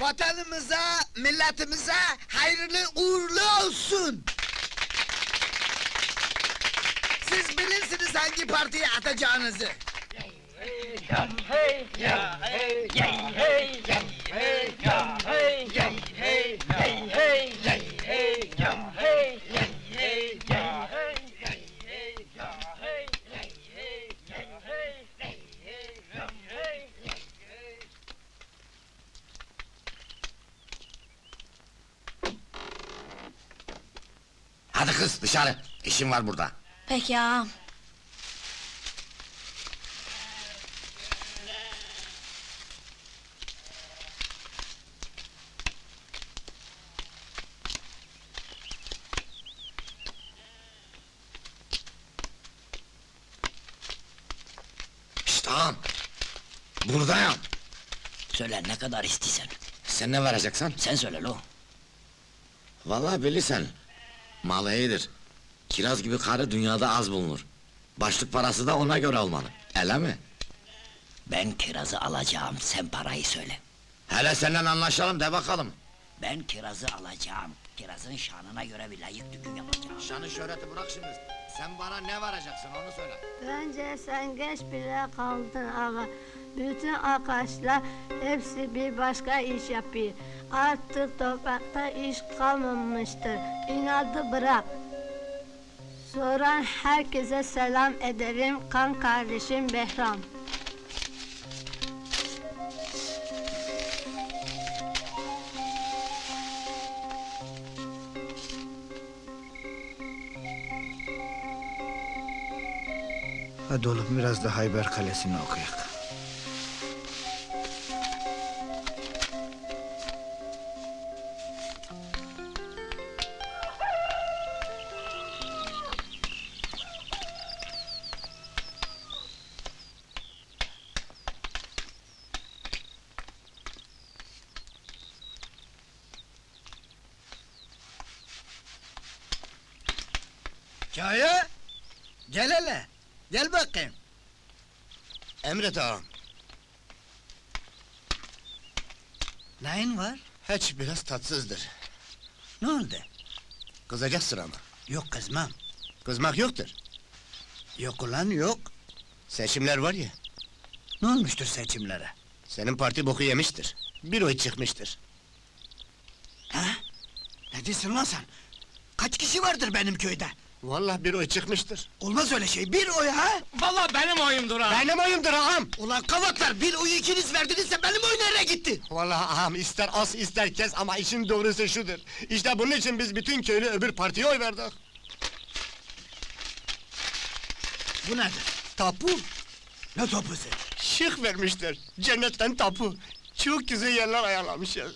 Vatanımıza, milletimize hayırlı uğurlu olsun. Siz bilirsiniz hangi partiye atacağınızı. Hadi kız dışarı. İşim var burada. Peki ağam. Şşt ağam. Buradayım. Söyle ne kadar istiyorsan. Sen ne vereceksin? Sen söyle lo. Vallahi bilirsen. Mal iyidir. Kiraz gibi karı dünyada az bulunur. Başlık parası da ona göre olmalı. Öyle mi? Ben kirazı alacağım, sen parayı söyle. Hele senden anlaşalım de bakalım. Ben kirazı alacağım. Kirazın şanına göre bir layık dükün yapacağım. Şanı şöhreti bırak şimdi. Sen bana ne vereceksin onu söyle. Bence sen geç bile kaldın ağa. Bütün arkadaşlar hepsi bir başka iş yapıyor. Artık toprakta iş kalmamıştır. İnadı bırak. Soran herkese selam ederim kan kardeşim Behram. Hadi oğlum biraz da Hayber Kalesi'ni okuyak. Gel hele. Gel bakayım. Emret ağam. Neyin var? Hiç biraz tatsızdır. Ne oldu? Kızacaksın ama. Yok kızmam. Kızmak yoktur. Yok ulan yok. Seçimler var ya. Ne olmuştur seçimlere? Senin parti boku yemiştir. Bir oy çıkmıştır. Ha? Ne diyorsun lan sen? Kaç kişi vardır benim köyde? Vallahi bir oy çıkmıştır. Olmaz öyle şey, bir oy ha? Vallahi benim oyumdur ha. Benim oyumdur ağam. Ulan kavatlar, bir oyu ikiniz verdinizse benim oy nereye gitti? Vallahi ağam ister az ister kes ama işin doğrusu şudur. İşte bunun için biz bütün köylü öbür partiye oy verdik. Bu nedir? Tapu. Ne topusu? Şık vermişler. Cennetten tapu. Çok güzel yerler ayarlamışlar.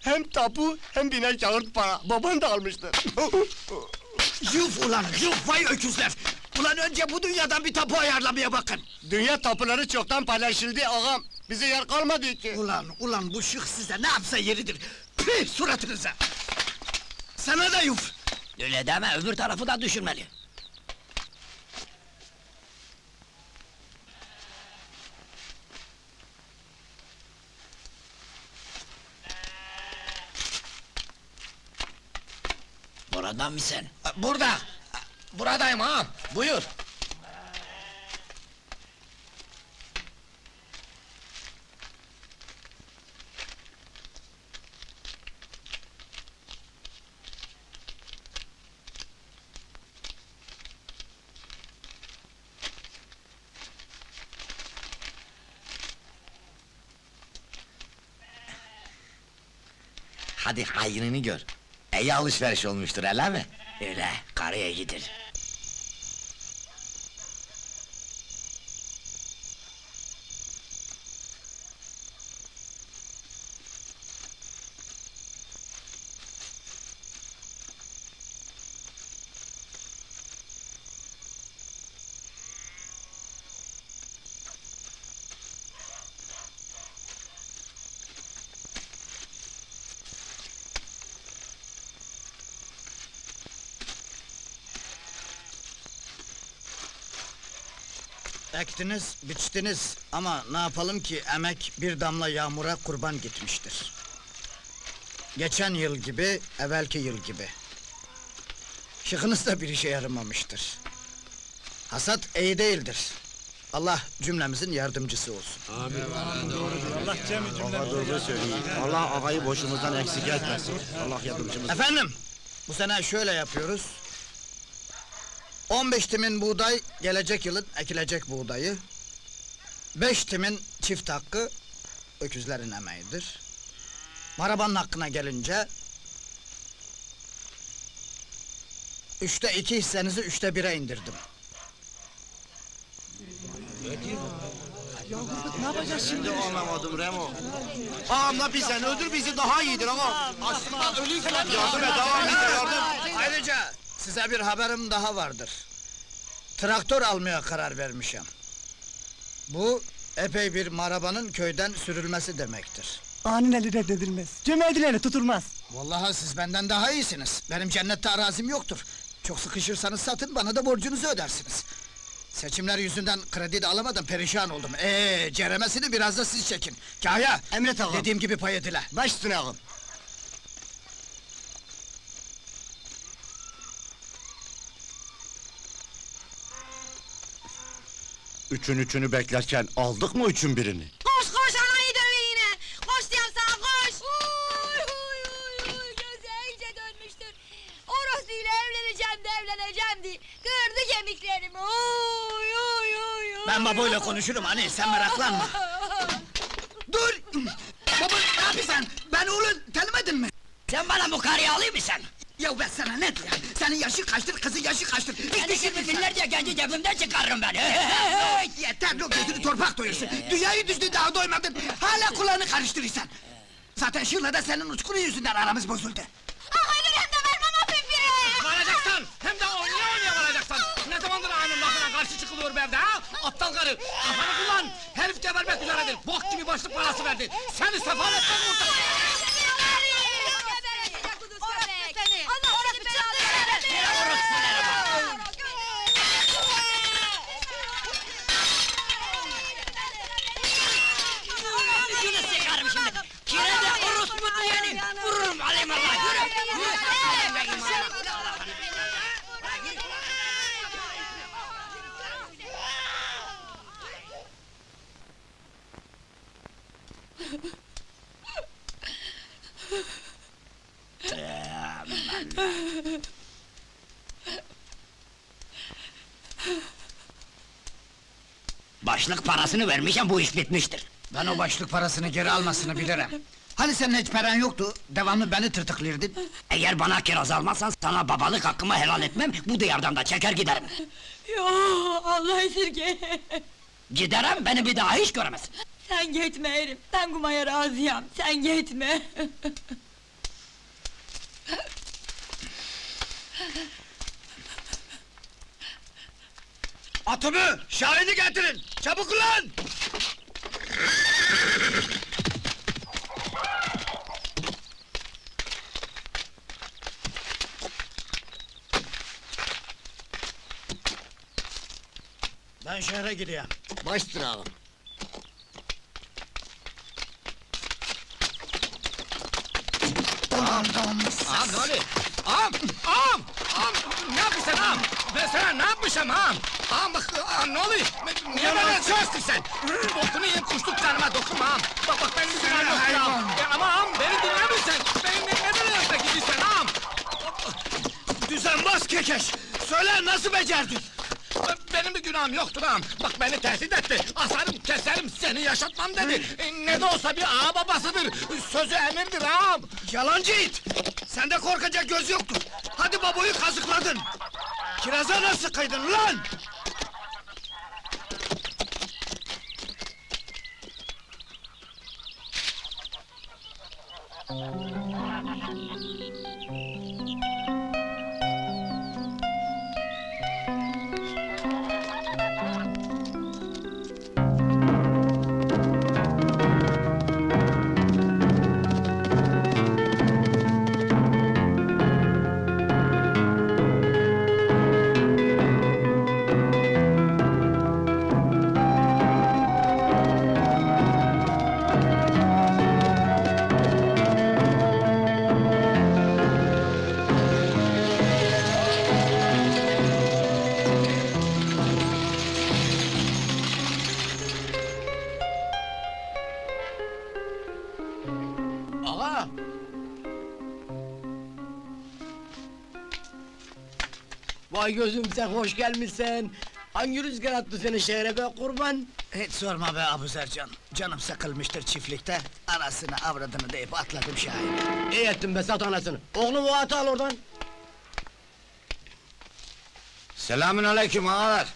Hem tapu hem bine kağıt para. Baban da almıştır. Yuf ulan, yuf vay öküzler! Ulan önce bu dünyadan bir tapu ayarlamaya bakın! Dünya tapuları çoktan paylaşıldı ağam. Bize yer kalmadı ki. Ulan, ulan bu şık size ne yapsa yeridir! Püh suratınıza! Sana da yuf! Öyle deme, öbür tarafı da düşünmeli. Oradan mı sen? Burada. Buradayım ağam. Buyur. Hadi hayrını gör. İyi alışveriş olmuştur öyle mi? Öyle, karıya gidir. Ektiniz, biçtiniz ama ne yapalım ki emek bir damla yağmura kurban gitmiştir. geçen yıl gibi, evvelki yıl gibi. Şıkınız da bir işe yaramamıştır. Hasat iyi değildir. Allah cümlemizin yardımcısı olsun. Allah ağayı boşumuzdan eksik etmesin. Allah yardımcımız. Efendim, bu sene şöyle yapıyoruz. 15 timin buğday, gelecek yılın ekilecek buğdayı. 5 timin çift hakkı, öküzlerin emeğidir. Marabanın hakkına gelince... Üçte iki hissenizi üçte bire indirdim. Şimdi anlamadım Remo. Ağam la sen öldür bizi daha iyidir ama. Açlıktan ölüyken yardım et ağam bize yardım. Ayrıca size bir haberim daha vardır. Traktör almaya karar vermişim. Bu epey bir marabanın köyden sürülmesi demektir. Anın eli reddedilmez. Cömertin eli tutulmaz. Vallahi siz benden daha iyisiniz. Benim cennette arazim yoktur. Çok sıkışırsanız satın, bana da borcunuzu ödersiniz. Seçimler yüzünden kredi de alamadım, perişan oldum. Ee, ceremesini biraz da siz çekin. Kaya, Emret ağam. dediğim gibi pay edile. Baş üstüne ağam. Üçün üçünü beklerken aldık mı üçün birini? Koş koş anayı dövün yine. Koş diyorum sana koş. Uy uy uy uy gözü iyice dönmüştür. Orosuyla evleneceğim de evleneceğim diye. Kırdı kemiklerimi. Uy uy uy uy. Ben babayla konuşurum hani, sen meraklanma. Dur! Baba, ne yapıyorsun? Ben oğlu tanımadın mı? Sen bana bu karıyı alayım mı sen? Ya ben sana ne diyeyim? Senin yaşı kaçtır, kızın yaşı kaçtır? Hiç şimdi binlerce genci cebimden çıkarırım ben. Yeter lo gözünü torpak doyursun. Dünyayı düzdü daha doymadın. Hala kulağını karıştırırsan. Zaten Şırla da senin uçkuru yüzünden aramız bozuldu. Ah ölürüm de vermem o pipi. Varacaksın! Hem de oynaya oynaya varacaksın! Ne zamandır ağanın lafına karşı çıkılıyor be evde ha? Aptal karı! Kafanı kullan! Herif gebermek üzeredir! Bok gibi başlık parası verdi! Seni sefaletten kurtar! Başlık parasını vermişim bu iş bitmiştir. Ben o başlık parasını geri almasını bilirim. Hani senin hiç paran yoktu, devamlı beni tırtıklıyordun. Eğer bana kiraz almazsan sana babalık hakkımı helal etmem, bu diyardan da çeker giderim. Yo Allah esirge. Giderim, beni bir daha hiç göremezsin. Sen gitme herif. Ben kumaya razıyım. Sen gitme. Atımı, şahidi getirin! Çabuk ulan! Ben şehre gidiyorum. Baş üstüne ağam. Ulan namussuz! Ağam ne oluyor? Ağam! Ağam! Ağam! Ne yapıyorsun ağam? Ben sana ne yapmışım ağam? Ağam bak ağam ne oluyor? Niye bana çalıştın sen? Bokunu yiyeyim kuşluk karnıma dokunma ağam. Bak bak benim günahım yok ya ağam. Ya ama ağam beni dinlemiyorsun. Beni ne, neden yanına gidiyorsun ağam? Düzenbaz kekeş! Söyle nasıl becerdin? Benim bir günahım yoktur ağam. Bak beni tehdit etti. Asarım, keserim, seni yaşatmam dedi. E, ne de olsa bir ağa babasıdır. Sözü emirdir ağam. Yalancı it! Sende korkacak göz yoktur. Hadi baboyu kazıkladın. Kiraza nasıl kıydın lan? Vay gözüm sen hoş gelmişsin. Hangi rüzgar attı seni şehre be kurban? Hiç sorma be Abuzercan. Canım sıkılmıştır çiftlikte. Anasını avradını deyip atladım Şahin. İyi ettin be sat anasını. Oğlum o atı al oradan. Selamün aleyküm ağalar.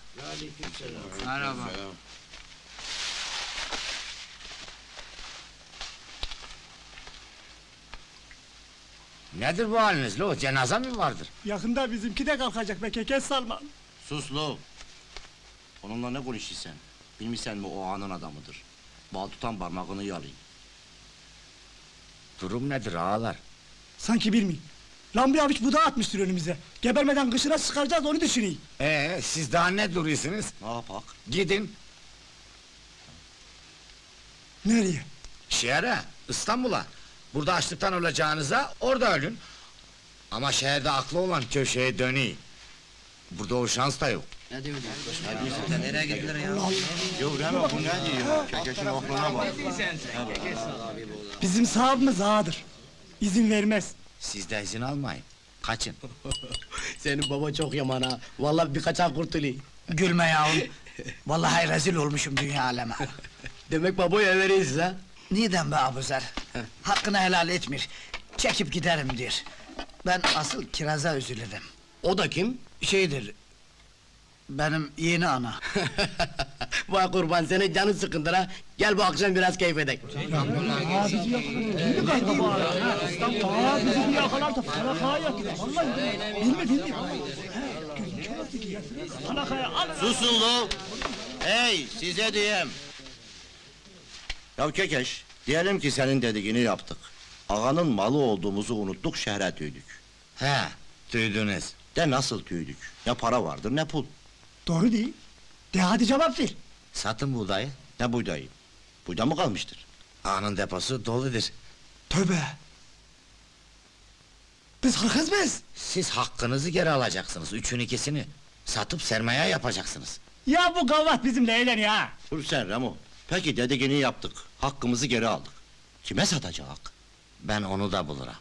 Nedir bu haliniz lo? Cenaze mi vardır? Yakında bizimki de kalkacak be kekes salma. Sus lo. Onunla ne konuşuyorsun sen? Bilmişsen mi o anın adamıdır. Bal tutan parmağını yalayım. Durum nedir ağalar? Sanki bilmeyin. Lan bir avuç budağı atmıştır önümüze. Gebermeden kışına çıkaracağız onu düşüneyim. Ee, siz daha ne duruyorsunuz? Ne yapak? Gidin Nereye? şehre, İstanbul'a. Burada açlıktan öleceğinize orada ölün. Ama şehirde aklı olan köşeye döneyim. Burada o şans da yok. Yok Remo bu ne diyor? Kekeşin aklına bak. Bizim sahabımız ağadır. İzin vermez. Siz de izin almayın. Kaçın. Senin baba çok yaman ha. Vallahi birkaç ay kurtulayım. Gülme yavrum. Vallahi rezil olmuşum dünya aleme. Demek babayı everiyiz ha. Neden be Abuzer? Hakkını helal etmir. Çekip giderim diyor. Ben asıl kiraza üzülürüm. O da kim? Şeydir... Benim yeni ana. Vay kurban senin canın sıkındır ha. Gel bu akşam biraz keyif edek. Susun lo! Hey size diyeyim! Ya Kekeş, diyelim ki senin dediğini yaptık. Ağanın malı olduğumuzu unuttuk, şehre tüydük. He, duydunuz. De nasıl tüydük? Ne para vardır ne pul. Doğru değil. De hadi cevap ver. Satın buğdayı. Ne buğdayı? Buğda mı kalmıştır? Ağanın deposu doludur. Tövbe. Biz hırkız mıyız? Siz hakkınızı geri alacaksınız, üçün ikisini. Satıp sermaye yapacaksınız. Ya bu gavat bizimle eğleniyor ha. Dur sen Ramo. Peki dediğini yaptık. Hakkımızı geri aldık. Kime satacak? Ben onu da bulurum.